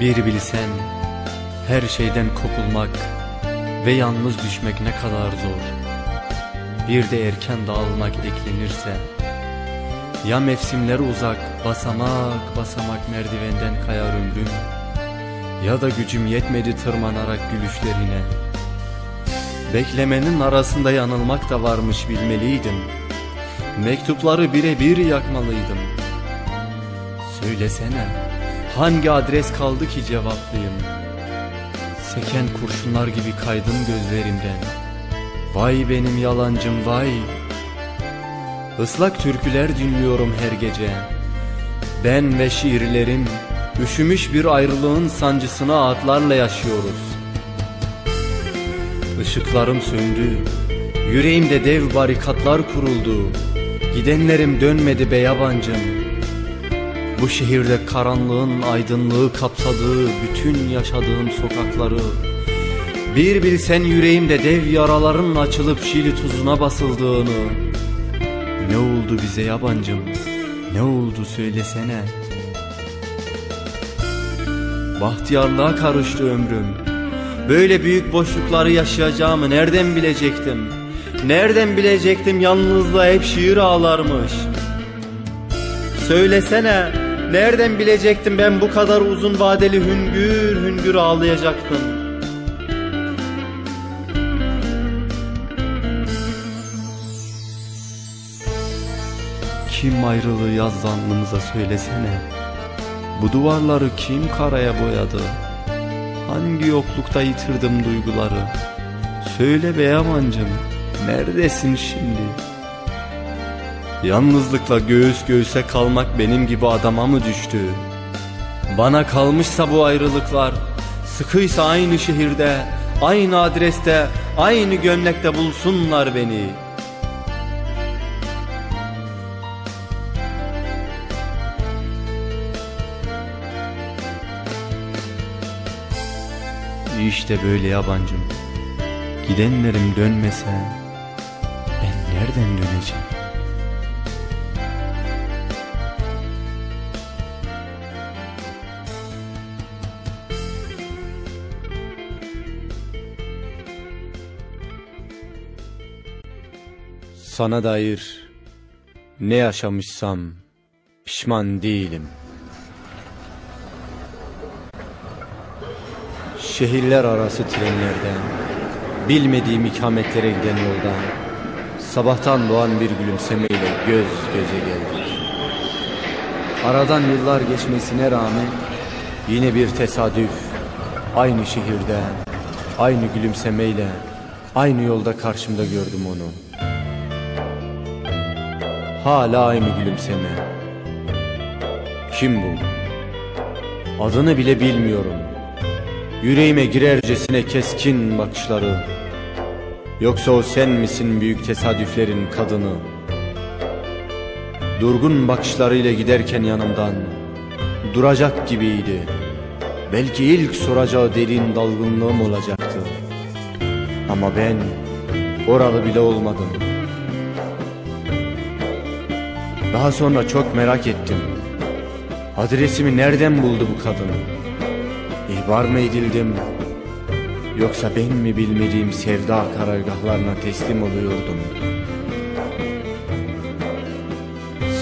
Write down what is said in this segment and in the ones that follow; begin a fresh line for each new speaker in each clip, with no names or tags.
Bir bilsen her şeyden kopulmak ve yalnız düşmek ne kadar zor. Bir de erken dağılmak eklenirse ya mevsimler uzak basamak basamak merdivenden kayar ömrüm Ya da gücüm yetmedi tırmanarak gülüşlerine. Beklemenin arasında yanılmak da varmış bilmeliydim. Mektupları birebir yakmalıydım. Söylesene hangi adres kaldı ki cevaplayayım Seken kurşunlar gibi kaydın gözlerimden. Vay benim yalancım vay. Islak türküler dinliyorum her gece. Ben ve şiirlerim Üşümüş bir ayrılığın sancısına atlarla yaşıyoruz. Işıklarım söndü Yüreğimde dev barikatlar kuruldu. Gidenlerim dönmedi be yabancım Bu şehirde karanlığın aydınlığı kapsadığı Bütün yaşadığım sokakları Bir bilsen yüreğimde dev yaraların açılıp şili tuzuna basıldığını ne oldu bize yabancım? Ne oldu söylesene. Bahtiyarlığa karıştı ömrüm. Böyle büyük boşlukları yaşayacağımı nereden bilecektim? Nereden bilecektim yalnızlığa hep şiir ağlarmış. Söylesene, nereden bilecektim ben bu kadar uzun vadeli hüngür hüngür ağlayacaktım? Kim ayrılığı yaz alnımıza söylesene. Bu duvarları kim karaya boyadı? Hangi yoklukta yitirdim duyguları? Söyle be yamancım Neredesin şimdi Yalnızlıkla göğüs göğüse kalmak benim gibi adama mı düştü? Bana kalmışsa bu ayrılıklar Sıkıysa aynı şehirde Aynı adreste Aynı gömlekte bulsunlar beni. İşte böyle yabancım. Gidenlerim dönmese Ben nereden döneceğim Sana dair ne yaşamışsam pişman değilim. Şehirler arası trenlerden, bilmediğim ikametlere giden yoldan, sabahtan doğan bir gülümsemeyle göz göze geldik. Aradan yıllar geçmesine rağmen yine bir tesadüf, aynı şehirde, aynı gülümsemeyle, aynı yolda karşımda gördüm onu. Hala aynı gülümseme. Kim bu? Adını bile bilmiyorum. Yüreğime girercesine keskin bakışları Yoksa o sen misin büyük tesadüflerin kadını Durgun bakışlarıyla giderken yanımdan Duracak gibiydi Belki ilk soracağı derin dalgınlığım olacaktı Ama ben oralı bile olmadım Daha sonra çok merak ettim Adresimi nereden buldu bu kadın? İhbar mı edildim? Yoksa ben mi bilmediğim sevda karargahlarına teslim oluyordum?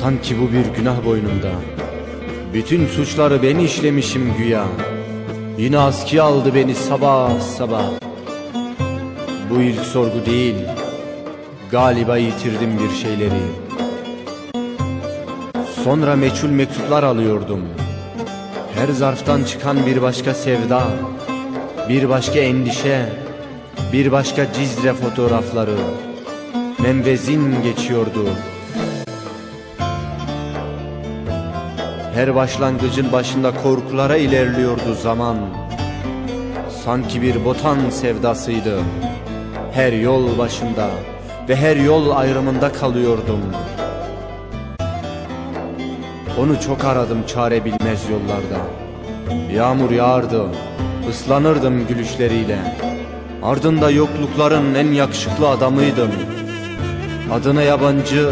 Sanki bu bir günah boynumda. Bütün suçları ben işlemişim güya. Yine askıya aldı beni sabah sabah. Bu ilk sorgu değil. Galiba yitirdim bir şeyleri. Sonra meçhul mektuplar alıyordum. Her zarftan çıkan bir başka sevda, bir başka endişe, bir başka cizre fotoğrafları, menvezin geçiyordu. Her başlangıcın başında korkulara ilerliyordu zaman. Sanki bir botan sevdasıydı. Her yol başında ve her yol ayrımında kalıyordum. Onu çok aradım çare bilmez yollarda. Yağmur yağardı, ıslanırdım gülüşleriyle. Ardında yoklukların en yakışıklı adamıydım. Adına yabancı,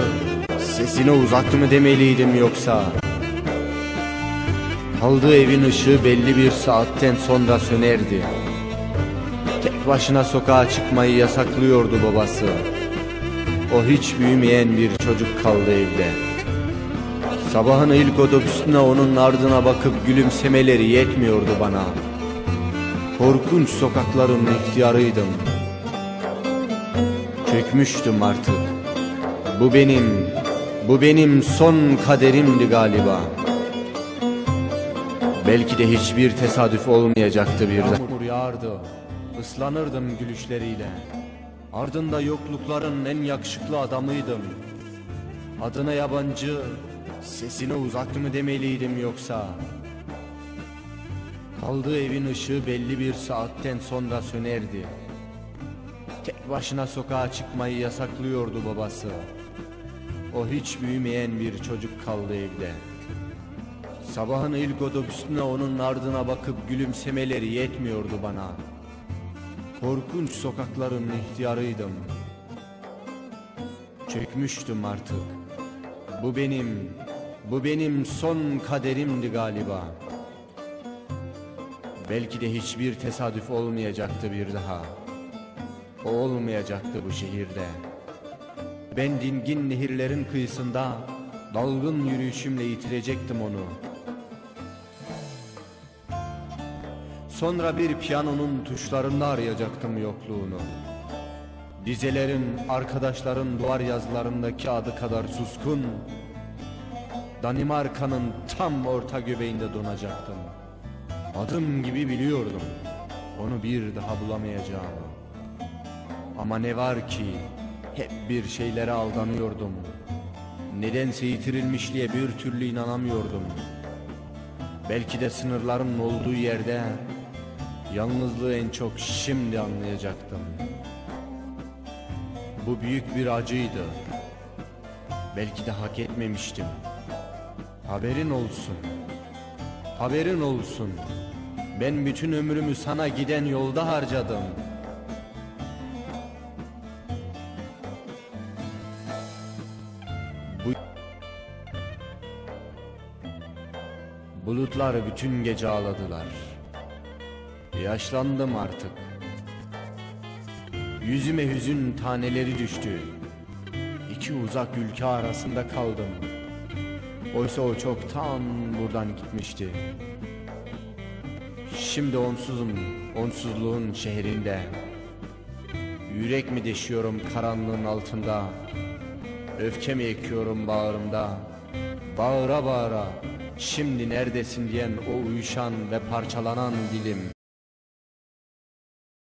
sesine uzak mı demeliydim yoksa? Kaldığı evin ışığı belli bir saatten sonra sönerdi. Tek başına sokağa çıkmayı yasaklıyordu babası. O hiç büyümeyen bir çocuk kaldı evde. Sabahın ilk otobüsüne onun ardına bakıp gülümsemeleri yetmiyordu bana. Korkunç sokakların ihtiyarıydım. Çökmüştüm artık. Bu benim, bu benim son kaderimdi galiba. Belki de hiçbir tesadüf olmayacaktı bir Yağmur yağardı, ıslanırdım gülüşleriyle. Ardında yoklukların en yakışıklı adamıydım. Adına yabancı, sesine uzak mı demeliydim yoksa? Kaldığı evin ışığı belli bir saatten sonra sönerdi. Tek başına sokağa çıkmayı yasaklıyordu babası. O hiç büyümeyen bir çocuk kaldı evde. Sabahın ilk otobüsüne onun ardına bakıp gülümsemeleri yetmiyordu bana. Korkunç sokakların ihtiyarıydım. Çökmüştüm artık. Bu benim, bu benim son kaderimdi galiba. Belki de hiçbir tesadüf olmayacaktı bir daha. O olmayacaktı bu şehirde. Ben dingin nehirlerin kıyısında dalgın yürüyüşümle yitirecektim onu. Sonra bir piyanonun tuşlarında arayacaktım yokluğunu. Dizelerin, arkadaşların duvar yazılarındaki adı kadar suskun. Danimarka'nın tam orta göbeğinde donacaktım. Adım gibi biliyordum. Onu bir daha bulamayacağımı. Ama ne var ki hep bir şeylere aldanıyordum. Nedense yitirilmişliğe bir türlü inanamıyordum. Belki de sınırların olduğu yerde yalnızlığı en çok şimdi anlayacaktım. Bu büyük bir acıydı. Belki de hak etmemiştim. Haberin olsun. Haberin olsun. Ben bütün ömrümü sana giden yolda harcadım. Bu Bulutlar bütün gece ağladılar. Yaşlandım artık. Yüzüme hüzün taneleri düştü. İki uzak ülke arasında kaldım. Oysa o çoktan buradan gitmişti. Şimdi onsuzum, onsuzluğun şehrinde. Yürek mi deşiyorum karanlığın altında? Öfke mi ekiyorum bağrımda? Bağıra bağıra, şimdi neredesin diyen o uyuşan ve parçalanan dilim.